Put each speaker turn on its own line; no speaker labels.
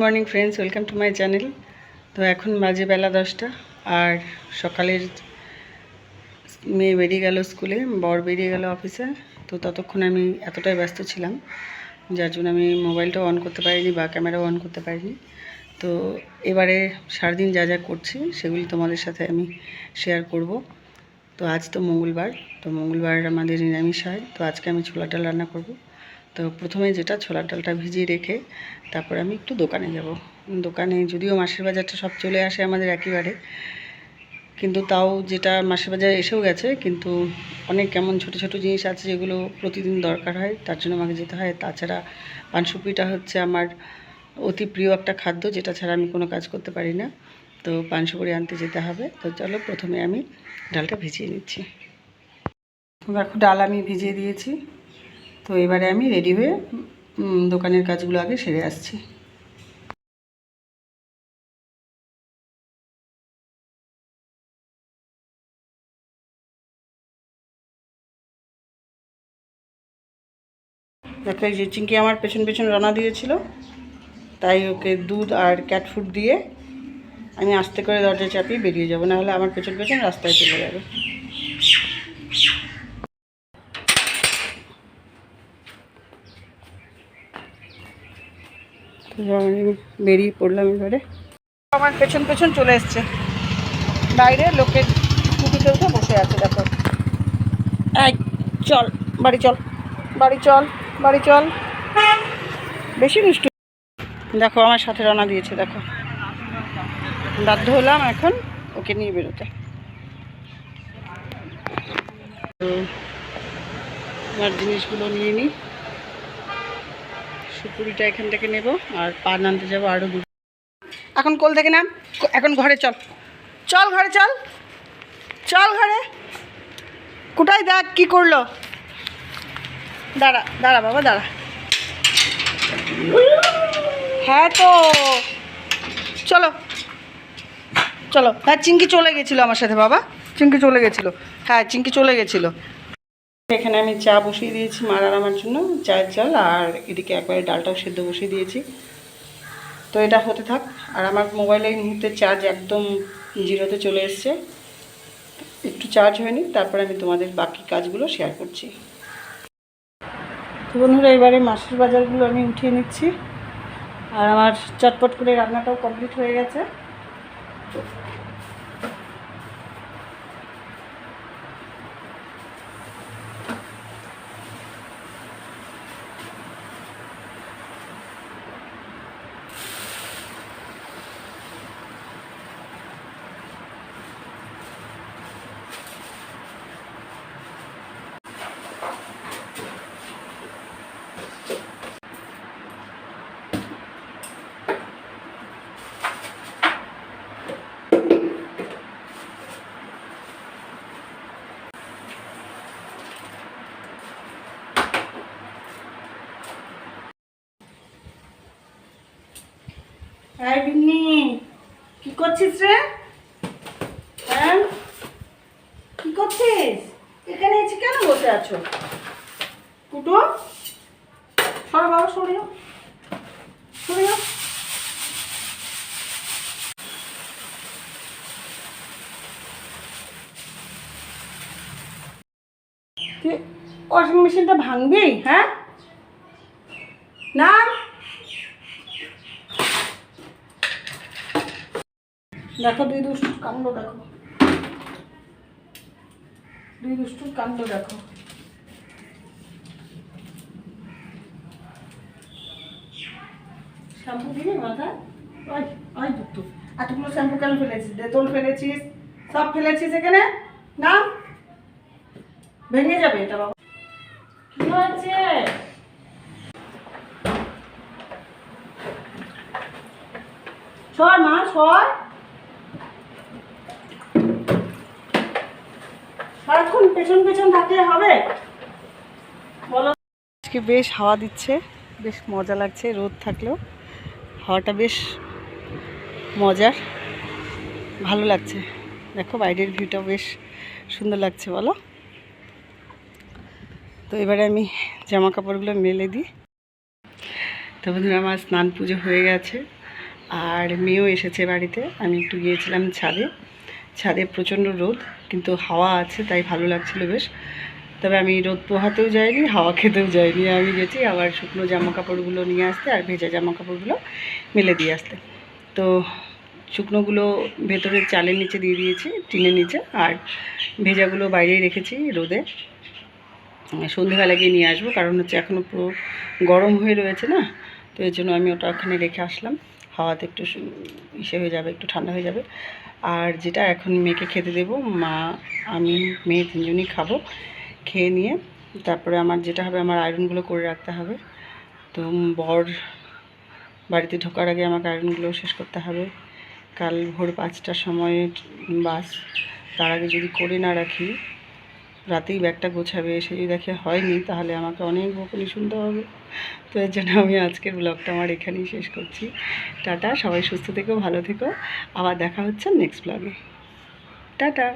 Morning friends, welcome to my channel. তো এখন বাজে বেলা দশটা, আর সকালের মেয়ে বেরিয়ে গেল স্কুলে, বর বেরিয়ে গেল অফিসে। তো ততক্ষণ আমি এতটাই ব্যস্ত ছিলাম, যার জন্য আমি মোবাইলটাও অন করতে পারিনি বা ক্যামেরাও অন করতে পারিনি। তো এবারে সারাদিন যা যা করছি, সেগুলি তোমাদের সাথে আমি শেয়ার করব। তো আজ তো মঙ্গলবার তো মঙ্গলবার আমাদের নিরামিষ হয়, তো আজকে আমি ছোলা ডাল রান্না করব। তো প্রথমে যেটা ছোলার ডালটা ভিজিয়ে রেখে তারপর আমি একটু দোকানে যাব। দোকানে যদিও মাসের বাজারটা সব চলে আসে আমাদের একইবারে কিন্তু তাও যেটা মাসের বাজারে এসেও গেছে, কিন্তু অনেক কেমন ছোট ছোট জিনিস আছে যেগুলো প্রতিদিন দরকার হয়, তার জন্য আমাকে যেতে হয়। তাছাড়া পানসুপিটা হচ্ছে আমার অতি প্রিয় একটা খাদ্য, যেটা ছাড়া আমি কোনো কাজ করতে পারি না। তো পানসুপুরি আনতে যেতে হবে। তো চলো প্রথমে আমি ডালটা ভিজিয়ে নিচ্ছি। দেখো ডাল আমি ভিজিয়ে দিয়েছি। তো এবারে আমি রেডি হয়ে দোকানের কাজগুলো আগে সেরে আসছি। দেখো এই যে চিঙ্কি আমার পেছন পেছন রানা দিয়েছিল, তাই ওকে দুধ আর ক্যাট ফুড দিয়ে আমি আস্তে করে দরজা চাপিয়ে বেরিয়ে যাব, নাহলে আমার পেছন পেছন রাস্তায় চলে যাবে। বেরিয়ে পড়লাম এবারে। আমার পেছন পেছন চলে এসছে। বাইরে লোকের স্কুটিতে উঠে বসে আছে, দেখো। এই, চল, বাড়ি চল বাড়ি চল বাড়ি চল। বেশি দুষ্টু। দেখো, আমার সাথে রানা দিয়েছে, দেখো। বাধ্য হলাম এখন ওকে নিয়ে বেরোতে। আমার জিনিসগুলো নিয়ে নিই সুপুরিটা এখান থেকে নেব, আর পান আনতে যাব আরও দূর এখন কোল থেকে নাম, এখন ঘরে চল। চল ঘরে চল। চল ঘরে। কোথায় দেখ, কি করল? দাঁড়া দাঁড়া বাবা, দাঁড়া। হ্যাঁ তো। চলো। চলো। হ্যাঁ চিঙ্কি চলে গেছিল আমার সাথে বাবা। চিঙ্কি চলে গেছিল। হ্যাঁ চিঙ্কি চলে গেছিল। এখানে আমি চা বসিয়ে দিয়েছি মারার আমার জন্য, চায়ের জল, আর এদিকে একবারে ডালটাও সেদ্ধ বসিয়ে দিয়েছি। তো এটা হতে থাক, আর আমার মোবাইলে এই মুহূর্তে চার্জ একদম জিরোতে চলে এসছে। একটু চার্জ হয়নি, তারপরে আমি তোমাদের বাকি কাজগুলো শেয়ার করছি। তো বন্ধুরা, এবারে মাসের বাজারগুলো আমি উঠিয়ে নিচ্ছি, আর আমার চটপট করে রান্নাটাও কমপ্লিট হয়ে গেছে। হ্যাঁ বিন্নি কি করছিস রে? হ্যাঁ? কি করছিস? এখানে এসে কেন বসে আছো? কুটো, সরো বাবা সরে যাও সরে তুই ওয়াশিং মেশিনটা ভাঙবি? হ্যাঁ? না দেখো, দুই দুষ্টুর কাণ্ড দেখো। দুই দুষ্টুর কাণ্ড দেখো। শ্যাম্পু দিবি মাথায় ওই ওই দুটো এতগুলো শ্যাম্পু কেন ফেলেছিস? ডেটল ফেলেছিস? সব ফেলেছিস এখানে? না? ভেঙে যাবে এটা, বাবা। কি হয়েছে? সর মা, সর। সারাক্ষণ পেছন পেছন থাকলে হবে? বলো। আজকে বেশ হাওয়া দিচ্ছে, বেশ মজা লাগছে রোদ থাকলেও। হাওয়াটা বেশ মজার, ভালো লাগছে। দেখো বাইরের ভিউটা বেশ সুন্দর লাগছে, বলো। তো এবারে আমি জামা কাপড়গুলো মেলে দিই। তো বন্ধুরা, আমার স্নান পুজো হয়ে গেছে, আর মেয়েও এসেছে বাড়িতে। আমি একটু গিয়েছিলাম ছাদে। ছাদে প্রচণ্ড রোদ। কিন্তু হাওয়া আছে, তাই ভালো লাগছিল বেশ। তবে আমি রোদ পোহাতেও যাইনি, হাওয়া খেতেও যাইনি। আমি গেছি আবার শুকনো জামা কাপড়গুলো নিয়ে আসতে আর ভেজা জামা কাপড়গুলো মেলে দিয়ে আসতে। তো শুকনোগুলো ভেতরের চালের নিচে দিয়ে দিয়েছি, টিনের নিচে, আর ভেজাগুলো বাইরেই রেখেছি রোদে। সন্ধেবেলা গিয়ে নিয়ে আসব, কারণ হচ্ছে এখনও পুরো গরম হয়ে রয়েছে না, তো এর জন্য আমি ওটা ওখানে রেখে আসলাম। হাওয়াতে একটু ইসে হয়ে যাবে, একটু ঠান্ডা হয়ে যাবে। আর যেটা এখন মেয়েকে খেতে দেবো, মা, আমি, মেয়ে তিনজনই খাব, খেয়ে নিয়ে। তারপরে আমার যেটা হবে, আমার আয়রনগুলো করে রাখতে হবে। তো বর বাড়িতে ঢোকার আগে আমাকে আয়রনগুলো শেষ করতে হবে। কাল ভোর পাঁচটার সময় বাস, তার আগে যদি করে না রাখি রাতেই ব্যাগটা গোছাবে এসে যদি দেখে হয়নি, তাহলে আমাকে অনেক বকুনি শুনতে হবে। তো এর জন্য আমি আজকের ব্লগটা আমার এখানেই শেষ করছি। টাটা, সবাই সুস্থ থেকো, ভালো থেকো। আবার দেখা হচ্ছে নেক্সট ব্লগে টাটা।